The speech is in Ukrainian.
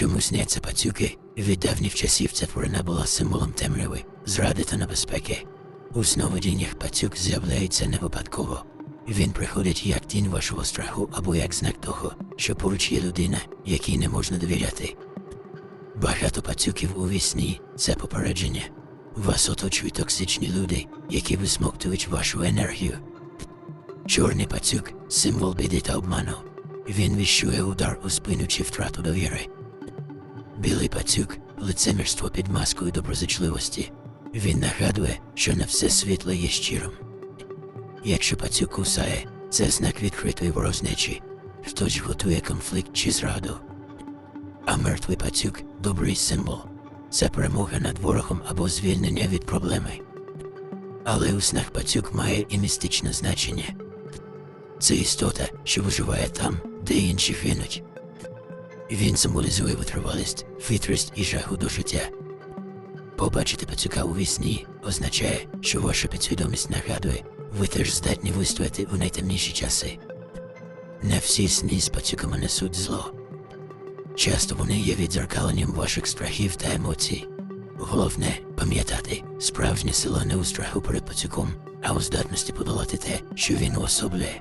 Чому сняться пацюки? Від давніх часів ця тварина була символом темряви, зради та небезпеки. У сновидіннях пацюк з'являється не випадково. Він приходить як тінь вашого страху або як знак того, що поруч є людина, якій не можна довіряти. Багато пацюків у вісні це попередження. Вас оточують токсичні люди, які висмоктують вашу енергію. Чорний пацюк символ біди та обману. Він віщує удар у спину чи втрату довіри. Білий пацюк лицемірство під маскою доброзичливості. Він нагадує, що не все світле є щирим. Якщо пацюк кусає, це знак відкритої ворожнечі. Хтось готує конфлікт чи зраду. А мертвий пацюк добрий символ. Це перемога над ворогом або звільнення від проблеми. Але у снах пацюк має і містичне значення. Це істота, що виживає там, де інші гинуть. Він символізує витривалість, хитрість і жаху до життя. Побачити пацюка у вісні означає, що ваша підсвідомість нагадує, ви теж здатні вистояти у найтемніші часи. Не всі сни з пацюками несуть зло. Часто вони є відзеркаленням ваших страхів та емоцій. Головне пам'ятати, справжня сила не у страху перед пацюком, а у здатності подолати те, що він уособлює.